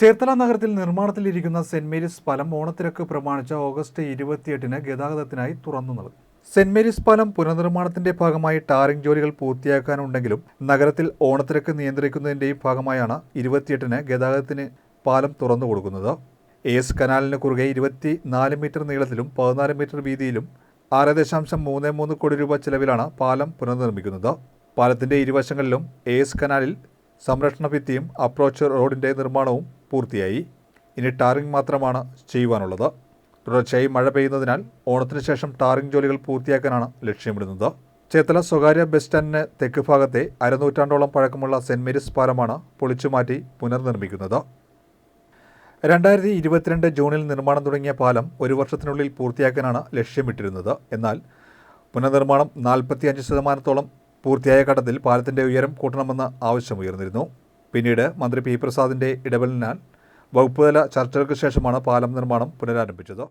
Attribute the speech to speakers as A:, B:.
A: ചേർത്തല നഗരത്തിൽ നിർമ്മാണത്തിലിരിക്കുന്ന saint Mary's പാലം ഓണത്തിരക്ക് പ്രമാണിച്ച August ഇരുപത്തിയെട്ടിന് ഗതാഗതത്തിനായി തുറന്നു നൽകും. സെന്റ് മേരീസ് പാലം പുനർനിർമ്മാണത്തിന്റെ ഭാഗമായി ടാറിംഗ് ജോലികൾ പൂർത്തിയാക്കാനുണ്ടെങ്കിലും നഗരത്തിൽ ഓണത്തിരക്ക് നിയന്ത്രിക്കുന്നതിന്റെയും ഭാഗമായാണ് ഇരുപത്തിയെട്ടിന് ഗതാഗതത്തിന് പാലം തുറന്നു കൊടുക്കുന്നത്. എസ് കനാലിന് കുറുകെ ഇരുപത്തി നാല് മീറ്റർ നീളത്തിലും പതിനാല് മീറ്റർ വീതിയിലും ആറ് ദശാംശം മൂന്ന് മൂന്ന് കോടി രൂപ ചെലവിലാണ് പാലം പുനർനിർമ്മിക്കുന്നത്. പാലത്തിന്റെ ഇരുവശങ്ങളിലും എസ് കനാലിൽ സംരക്ഷണ ഭിത്തിയും അപ്രോച്ച് റോഡിന്റെ നിർമ്മാണവും പൂർത്തിയായി. ഇനി ടാറിംഗ് മാത്രമാണ് ചെയ്യുവാനുള്ളത്. തുടർച്ചയായി മഴ പെയ്യുന്നതിനാൽ ഓണത്തിന് ശേഷം ടാറിംഗ് ജോലികൾ പൂർത്തിയാക്കാനാണ് ലക്ഷ്യമിടുന്നത്. ചേത്തല സ്വകാര്യ ബസ് സ്റ്റാൻഡിന് തെക്ക് ഭാഗത്തെ അരനൂറ്റാണ്ടോളം പഴക്കമുള്ള സെന്റ് മേരീസ് പാലമാണ് പൊളിച്ചുമാറ്റി പുനർനിർമ്മിക്കുന്നത്. രണ്ടായിരത്തി ഇരുപത്തിരണ്ട് ജൂണിൽ നിർമ്മാണം തുടങ്ങിയ പാലം ഒരു വർഷത്തിനുള്ളിൽ പൂർത്തിയാക്കാനാണ് ലക്ഷ്യമിട്ടിരുന്നത്. എന്നാൽ പുനർനിർമ്മാണം നാൽപ്പത്തിയഞ്ച് ശതമാനത്തോളം പൂർത്തിയായ ഘട്ടത്തിൽ പാലത്തിന്റെ ഉയരം കൂട്ടണമെന്ന് ആവശ്യമുയർന്നിരുന്നു. പിന്നീട് മന്ത്രി പി പ്രസാദിന്റെ ഇടപെടലിനാൽ വകുപ്പുതല ചർച്ചകൾക്ക് ശേഷമാണ് പാലം നിർമ്മാണം പുനരാരംഭിച്ചത്